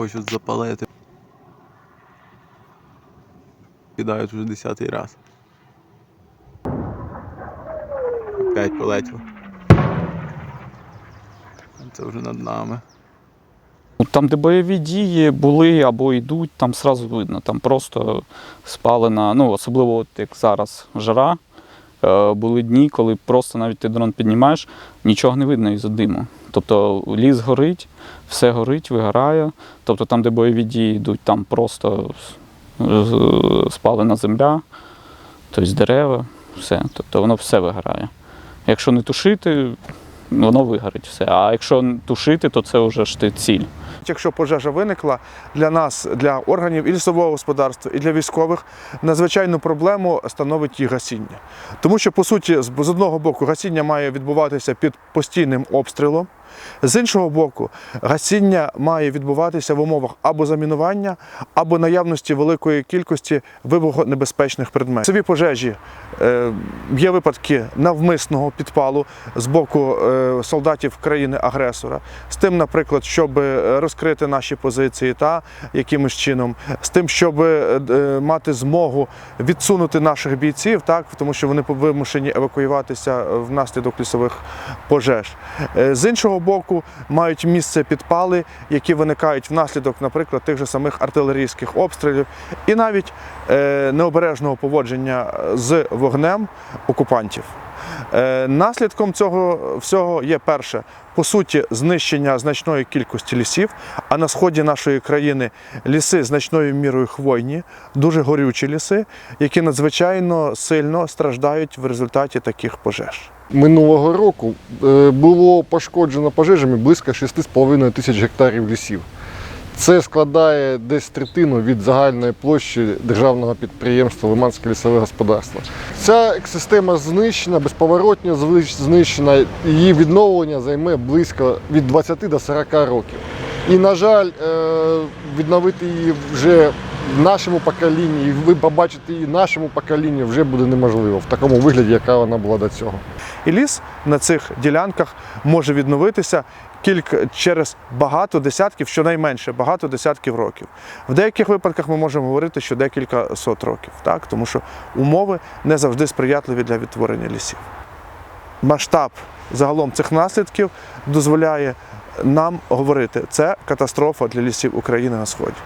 хочуть запалити. Кидають вже десятий раз. Опять полетіло. Це вже над нами. Ну, Там, де бойові дії були або йдуть, там сразу видно. Там просто спалена, ну особливо от як зараз жара. Е, Були дні, коли просто навіть ти дрон піднімаєш, нічого не видно із диму. Тобто ліс горить, все горить, вигорає. Тобто там, де бойові дії йдуть, там просто спалена земля, тобто дерева, все. Тобто воно все вигорає. Якщо не тушити, воно вигорить все. А якщо тушити, то це вже ж ти ціль. Якщо пожежа виникла для нас, для органів і лісового господарства, і для військових, надзвичайну проблему становить їх гасіння. Тому що, по суті, з одного боку, гасіння має відбуватися під постійним обстрілом. З іншого боку, гасіння має відбуватися в умовах або замінування, або наявності великої кількості вибухонебезпечних предметів. Собі пожежі е, є випадки навмисного підпалу з боку е, солдатів країни-агресора, з тим, наприклад, щоб розкрити наші позиції та якимось чином, з тим, щоб е, е, мати змогу відсунути наших бійців, так тому що вони вимушені евакуюватися внаслідок лісових пожеж. Е, З іншого боку, мають місце підпали, які виникають внаслідок, наприклад, тих же самих артилерійських обстрілів, і навіть е, необережного поводження з вогнем окупантів. Е, Наслідком цього всього є перше, по суті, знищення значної кількості лісів. А на сході нашої країни ліси значною мірою хвойні, дуже горючі ліси, які надзвичайно сильно страждають в результаті таких пожеж. Минулого року е, було пошкоджено пожежами близько 6,5 тисяч гектарів лісів. Це складає десь третину від загальної площі державного підприємства Лиманське лісове господарство. Ця екосистема знищена, безповоротньо звич- знищена. Її відновлення займе близько від 20 до 40 років. І, на жаль, е, відновити її вже нашому поколінні, і ви побачите її нашому поколінні вже буде неможливо в такому вигляді, яка вона була до цього. І ліс на цих ділянках може відновитися кілька через багато десятків, щонайменше багато десятків років. В деяких випадках ми можемо говорити, що декілька сот років, так? тому що умови не завжди сприятливі для відтворення лісів. Масштаб загалом цих наслідків дозволяє нам говорити, це катастрофа для лісів України на сході.